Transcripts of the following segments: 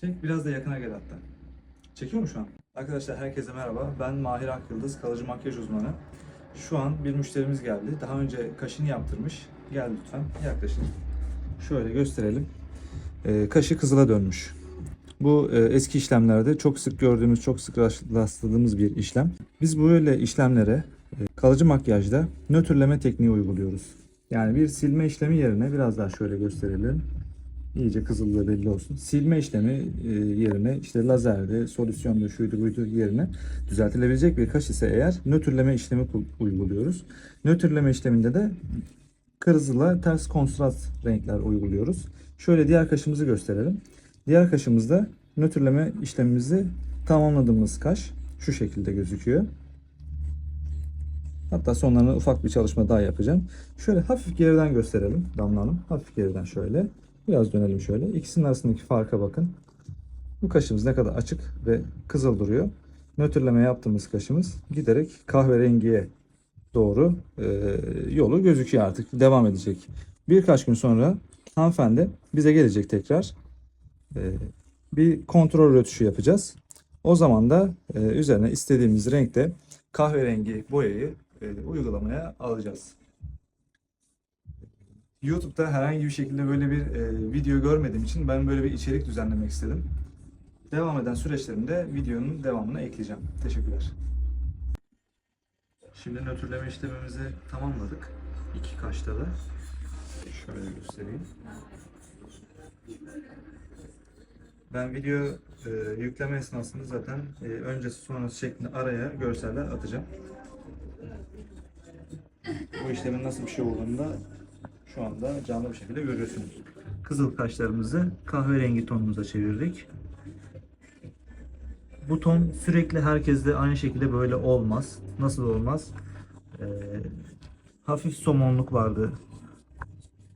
Çek biraz da yakına gel hatta. Çekiyor mu şu an? Arkadaşlar herkese merhaba. Ben Mahir Akyıldız, kalıcı makyaj uzmanı. Şu an bir müşterimiz geldi. Daha önce kaşını yaptırmış. Gel lütfen yaklaşın. Şöyle gösterelim. Ee, kaşı kızıla dönmüş. Bu e, eski işlemlerde çok sık gördüğümüz, çok sık rastladığımız bir işlem. Biz böyle işlemlere e, kalıcı makyajda nötrleme tekniği uyguluyoruz. Yani bir silme işlemi yerine biraz daha şöyle gösterelim. İyice kızıllığı belli olsun. Silme işlemi e, yerine işte lazerde, solüsyonda, şuydu buydu yerine düzeltilebilecek bir kaş ise eğer nötrleme işlemi uyguluyoruz. Nötrleme işleminde de kırmızıyla ters kontrast renkler uyguluyoruz. Şöyle diğer kaşımızı gösterelim. Diğer kaşımızda nötrleme işlemimizi tamamladığımız kaş şu şekilde gözüküyor. Hatta sonlarına ufak bir çalışma daha yapacağım. Şöyle hafif geriden gösterelim Damla Hanım. Hafif geriden şöyle. Biraz dönelim şöyle. İkisinin arasındaki farka bakın. Bu kaşımız ne kadar açık ve kızıl duruyor. Nötrleme yaptığımız kaşımız giderek kahverengiye doğru e, yolu gözüküyor artık. Devam edecek. Birkaç gün sonra hanımefendi bize gelecek tekrar. E, bir kontrol rötuşu yapacağız. O zaman da e, üzerine istediğimiz renkte kahverengi boyayı e, uygulamaya alacağız. YouTube'da herhangi bir şekilde böyle bir e, video görmediğim için ben böyle bir içerik düzenlemek istedim. Devam eden süreçlerimde videonun devamını ekleyeceğim. Teşekkürler. Şimdi nötrleme işlemimizi tamamladık. İki kaşta da. Şöyle göstereyim. Ben video e, yükleme esnasında zaten e, öncesi sonrası şeklinde araya görseller atacağım. Bu işlemin nasıl bir şey olduğunu da şu anda canlı bir şekilde görüyorsunuz. Kızıl kaşlarımızı kahverengi tonumuza çevirdik. Bu ton sürekli herkeste aynı şekilde böyle olmaz. Nasıl olmaz? Ee, hafif somonluk vardı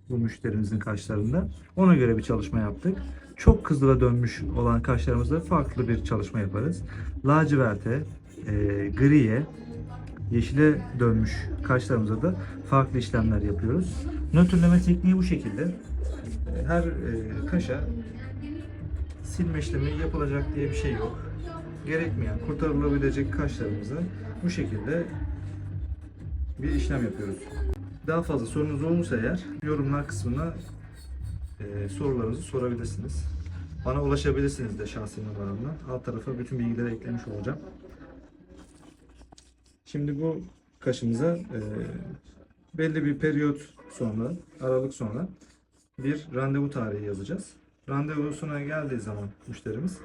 bu müşterimizin kaşlarında. Ona göre bir çalışma yaptık. Çok kızıla dönmüş olan kaşlarımızda farklı bir çalışma yaparız. Laciverte, e, griye, yeşile dönmüş kaşlarımıza da farklı işlemler yapıyoruz. Nötrleme tekniği bu şekilde. E, Her e, kaşa silme işlemi yapılacak diye bir şey yok. Gerekmeyen, kurtarılabilecek kaşlarımıza bu şekilde bir işlem yapıyoruz. Daha fazla sorunuz olursa eğer yorumlar kısmına e, sorularınızı sorabilirsiniz. Bana ulaşabilirsiniz de şahsi numaramla. Alt tarafa bütün bilgileri eklemiş olacağım. Şimdi bu kaşımıza e, belli bir periyot sonra, aralık sonra bir randevu tarihi yazacağız. Randevusuna geldiği zaman müşterimiz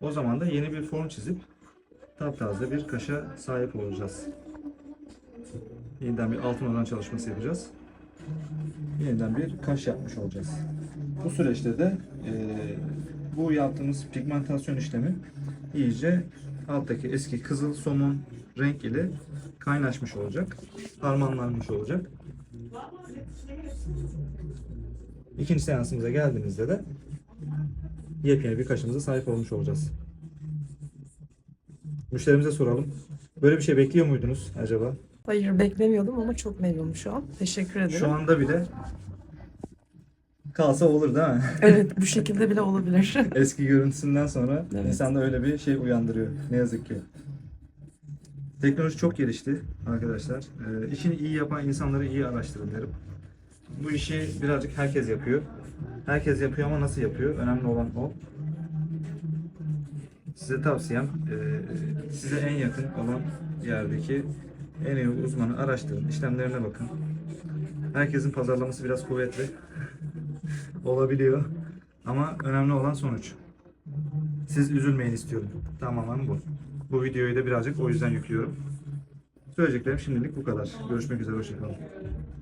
o zaman da yeni bir form çizip taptaze bir kaşa sahip olacağız. Yeniden bir altın oran çalışması yapacağız. Yeniden bir kaş yapmış olacağız. Bu süreçte de e, bu yaptığımız pigmentasyon işlemi iyice alttaki eski kızıl somon renk ile kaynaşmış olacak. Harmanlanmış olacak. İkinci seansımıza geldiğimizde de yepyeni bir kaşımıza sahip olmuş olacağız. Müşterimize soralım. Böyle bir şey bekliyor muydunuz acaba? Hayır beklemiyordum ama çok memnunum şu an. Teşekkür ederim. Şu anda bile kalsa olur değil mi? Evet bu şekilde bile olabilir. Eski görüntüsünden sonra Evet. insanda öyle bir şey uyandırıyor. Ne yazık ki. Teknoloji çok gelişti arkadaşlar. Ee, işini iyi yapan insanları iyi araştırın derim. Bu işi birazcık herkes yapıyor. Herkes yapıyor ama nasıl yapıyor? Önemli olan o. Size tavsiyem e, size en yakın olan yerdeki en iyi uzmanı araştırın. işlemlerine bakın. Herkesin pazarlaması biraz kuvvetli. Olabiliyor. Ama önemli olan sonuç. Siz üzülmeyin istiyorum. Tamamen bu. Bu videoyu da birazcık o yüzden yüklüyorum. Söyleyeceklerim şimdilik bu kadar. Görüşmek üzere. Hoşçakalın.